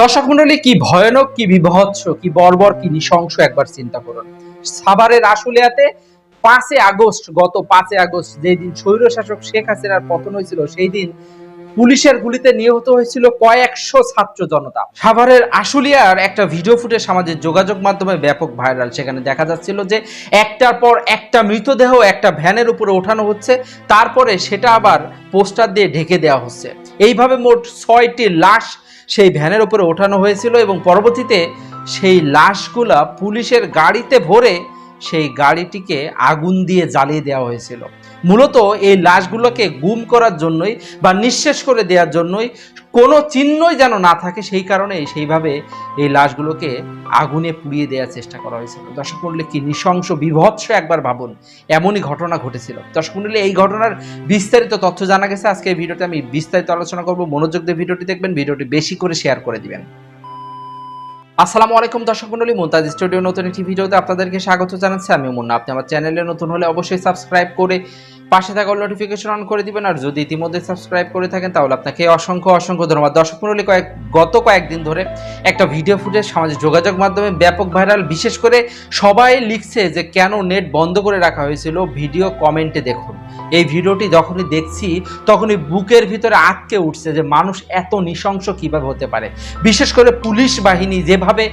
দর্শক মন্ডলী, কি ভয়ানক, কি বিভৎস, কি বর্বর, কি নৃশংস একবার চিন্তা করুন। সাভারের আশুলিয়াতে পাঁচে আগস্ট, গত পাঁচে আগস্ট যেই দিন স্বৈরশাসক শেখ হাসিনার পতন হয়েছিল সেই দিন পুলিশের গুলিতে নিহত হয়েছিল কয়েকশো ছাত্র জনতা। সাভারের আশুলিয়ার একটা ভিডিও ফুটেজ সামাজিক যোগাযোগ মাধ্যমে ব্যাপক ভাইরাল। সেখানে দেখা যাচ্ছিল যে একটার পর একটা মৃতদেহ একটা ভ্যানের উপরে ওঠানো হচ্ছে, তারপরে সেটা আবার পোস্টার দিয়ে ঢেকে দেওয়া হচ্ছে। এইভাবে মোট ছয়টি লাশ সেই ভ্যানের উপরে ওঠানো হয়েছিল এবং পরবর্তীতে সেই লাশগুলা পুলিশের গাড়িতে ভরে সেই গাড়িটিকে আগুন দিয়ে জ্বালিয়ে দেওয়া হয়েছিল। মূলত এই লাশগুলোকে গুম করার জন্যই বা নিঃশেষ করে দেওয়ার জন্যই কোনো চিহ্নই যেন না থাকে সেই কারণে সেইভাবে এই লাশগুলোকে আগুনে পুড়িয়ে দেওয়ার চেষ্টা করা হয়েছিল। দর্শক মন্ডলী, কি নৃশংস বিভৎস একবার ভাবুন, এমনই ঘটনা ঘটেছিল। দর্শক মন্ডলী, এই ঘটনার বিস্তারিত তথ্য জানা গেছে। আজকে এই ভিডিওতে আমি বিস্তারিত আলোচনা করব। মনোযোগ দিয়ে ভিডিওটি দেখবেন, ভিডিওটি বেশি করে শেয়ার করে দিবেন। আসসালামু আলাইকুম, দর্শক মন্ডলী মুমতাজ স্টুডিও নতুন একটি ভিডিওতে আপনাদেরকে স্বাগত জানাচ্ছি। আমি মুন্না। আপনি আমার চ্যানেলে নতুন হলে অবশ্যই সাবস্ক্রাইব করে পাশে থাকা নোটিফিকেশন অন করে দিবেন। আর যদি ইতিমধ্যে সাবস্ক্রাইব করে থাকেন, তাহলে আপনাকে অসংখ্য অসংখ্য ধন্যবাদ। দর্শক মন্ডলী, কয়েক গত কয়েকদিন ধরে একটা ভিডিও ফুটেজ সামাজিক যোগাযোগ মাধ্যমে ব্যাপক ভাইরাল বিশেষ করে সবাই লিখছে যে কেন নেট বন্ধ করে রাখা হয়েছিল। ভিডিও কমেন্টে দেখুন। এই ভিডিওটি যখনই দেখছি, তখনই বুকের ভিতরে আটকে উঠছে যে মানুষ এত নৃশংস কীভাবে হতে পারে। বিশেষ করে পুলিশ বাহিনী যেভাবে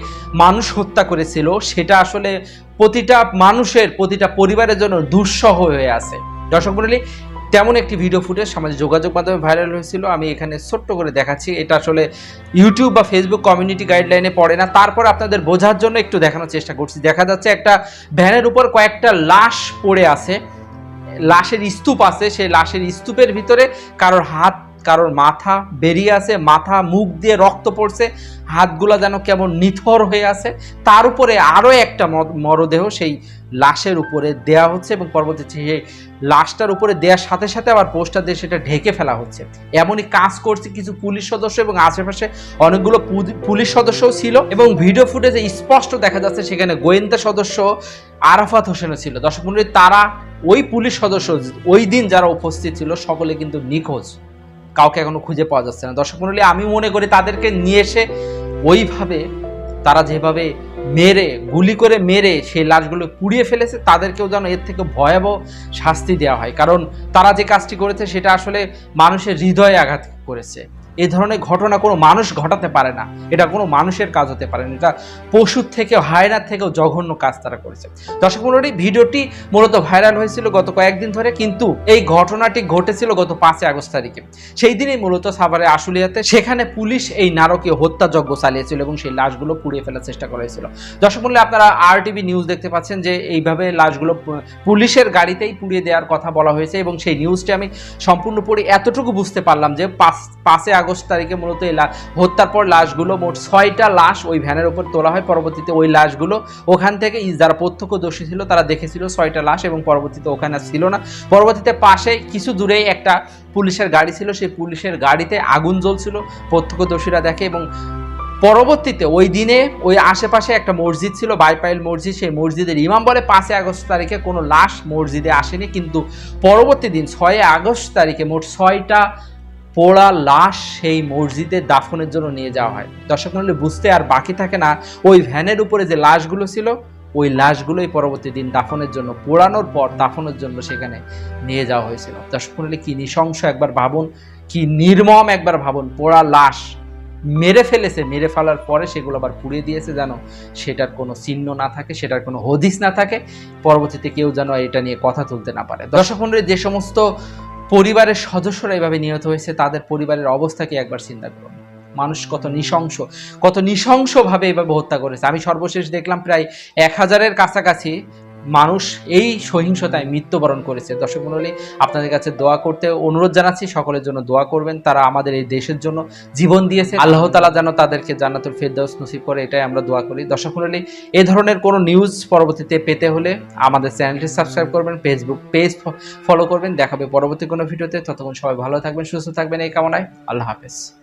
মানুষ হত্যা করেছিল, সেটা আসলে প্রতিটা মানুষের, প্রতিটা পরিবারের জন্য দুঃসহ হয়ে আছে। দর্শক মন্ডলী তেমন একটি ভিডিও ফুটেজ সামাজিক যোগাযোগ মাধ্যমে ভাইরাল হয়েছিল, আমি এখানে ছোট্ট করে দেখাচ্ছি। এটা আসলে ইউটিউব বা ফেসবুক কমিউনিটি গাইডলাইনে পড়ে না। তারপর আপনাদের বোঝার জন্য একটু দেখানোর চেষ্টা করছি। দেখা যাচ্ছে একটা ভ্যানের উপর কয়েকটা লাশ পড়ে আছে। লাশের স্তূপ আছে সেই লাশের স্তূপের ভিতরে কারোর হাত কারোর মাথা বেরিয়ে আছে, মাথা, মুখ দিয়ে রক্ত পড়ছে, হাতগুলা যেন কেমন নিথর হয়ে আছে। তার উপরে আরও একটা মরদেহ সেই লাশের উপরে দেয়া হচ্ছে এবং পরবর্তীতে সেই লাশটার উপরে দেওয়ার সাথে সাথে আবার পোস্টার দিয়ে সেটা ঢেকে ফেলা হচ্ছে। এমনই কাজ করছে কিছু পুলিশ সদস্য এবং আশেপাশে অনেকগুলো পুলিশ সদস্যও ছিল এবং ভিডিও ফুটেজে স্পষ্ট দেখা যাচ্ছে সেখানে গোয়েন্দা সদস্য আরাফাত হোসেনও ছিল। দর্শক মন্ডলী, তারা ওই পুলিশ সদস্য, ওই দিন যারা উপস্থিত ছিল সকলে কিন্তু নিখোঁজ। কাউকে এখনও খুঁজে পাওয়া যাচ্ছে না। দর্শক মন্ডলী আমি মনে করি তাদেরকে নিয়ে এসে ওইভাবে তারা যেভাবে মেরে, গুলি করে মেরে সেই লাশগুলো পুড়িয়ে ফেলেছে, তাদেরকেও যেন এর থেকে ভয়াবহ শাস্তি দেওয়া হয়। কারণ তারা যে কাজটি করেছে, সেটা আসলে মানুষের হৃদয়ে আঘাত করেছে। এই ধরনের ঘটনা কোনো মানুষ ঘটাতে পারে না। এটা কোনো মানুষের কাজ হতে পারে না। এটা পশুর থেকে হায়নার থেকেও জঘন্য কাজ তারা করেছে। দর্শক মন্ডলী ভিডিওটি মূলত ভাইরাল হয়েছিল গত কয়েকদিন ধরে, কিন্তু এই ঘটনাটি ঘটেছিল গত পাঁচই আগস্ট তারিখে। সেই দিনই মূলত সাভারে আশুলিয়াতে সেখানে পুলিশ এই নারকীয় হত্যাযজ্ঞ চালিয়েছিল এবং সেই লাশগুলো পুড়িয়ে ফেলার চেষ্টা করা হয়েছিল। দর্শক মূল্যে আপনারা আর টিভি নিউজ দেখতে পাচ্ছেন যে এইভাবে লাশগুলো পুলিশের গাড়িতেই পুড়িয়ে দেওয়ার কথা বলা হয়েছে এবং সেই নিউজটি আমি সম্পূর্ণ পড়ে এতটুকু বুঝতে পারলাম যে পাঁচ, পাঁচই আগস্ট তারিখে মূলত এই হত্যার পর লাশগুলো মোট ছয়টা লাশ ওই ভ্যানের উপর তোলা হয়। পরবর্তীতে ওই লাশগুলো ওখান থেকে যারা প্রত্যক্ষদর্শী ছিল তারা দেখেছিল ছয়টা লাশ এবং পরবর্তীতে ওখানে ছিল না। পরবর্তীতে পাশে কিছু দূরেই একটা পুলিশের গাড়ি ছিল। সেই পুলিশের গাড়িতে আগুন জ্বলছিল, প্রত্যক্ষদর্শীরা দেখে এবং পরবর্তীতে ওই দিনে ওই আশেপাশে একটা মসজিদ ছিল, বাইপাইল মসজিদ। সেই মসজিদের ইমাম বলে পাঁচই আগস্ট তারিখে কোনো লাশ মসজিদে আসেনি। কিন্তু পরবর্তী দিন ছয় আগস্ট তারিখে মোট ছয়টা পোড়া লাশ সেই মসজিদে দাফনের জন্য নিয়ে যাওয়া হয়। দর্শক মন্ডলী, বুঝতে আর বাকি থাকে না, ওই ভ্যানের উপরে যে লাশগুলো ছিল, ওই লাশগুলোই পরবর্তী দিন দাফনের জন্য, পোড়ানোর পর দাফনের জন্য সেখানে নিয়ে যাওয়া হয়েছিল। দর্শক মন্ডলী, কি নৃশংস একবার ভাবুন, কি নির্মম একবার ভাবুন, পোড়া লাশ মেরে ফেলেছে, মেরে ফেলার পরে সেগুলো আবার পুড়িয়ে দিয়েছে যেন সেটার কোনো চিহ্ন না থাকে, সেটার কোনো হদিস না থাকে, পরবর্তীতে কেউ যেন এটা নিয়ে কথা তুলতে না পারে। দর্শক মন্ডলী, যে সমস্ত পরিবারের সদস্যরা এভাবে নিহত হয়েছে, তাদের পরিবারের অবস্থাকে একবার চিন্তা করুন। মানুষ কত নৃশংস, কত নৃশংসভাবে এভাবে হত্যা করেছে। আমি সর্বশেষ দেখলাম প্রায় এক হাজারের কাছাকাছি মানুষ এই সহিংসতায় মৃত্যুবরণ করেছে। দর্শক মণ্ডলী, আপনাদের কাছে দোয়া করতে অনুরোধ জানাচ্ছি, সকলের জন্য দোয়া করবেন। তারা আমাদের এই দেশের জন্য জীবন দিয়েছে। আল্লাহ তালা যেন তাদেরকে জান্নাতুল ফেরদাউস নসিব করে, এটাই আমরা দোয়া করি। দর্শক মণ্ডলী এই ধরনের কোনো নিউজ পরবর্তীতে পেতে হলে আমাদের চ্যানেলটি সাবস্ক্রাইব করবেন ফেসবুক পেজ ফলো করবেন। দেখাবে পরবর্তী কোনো ভিডিওতে। ততক্ষণ সবাই ভালো থাকবেন, সুস্থ থাকবেন। এই কামনায় আল্লাহ হাফেজ।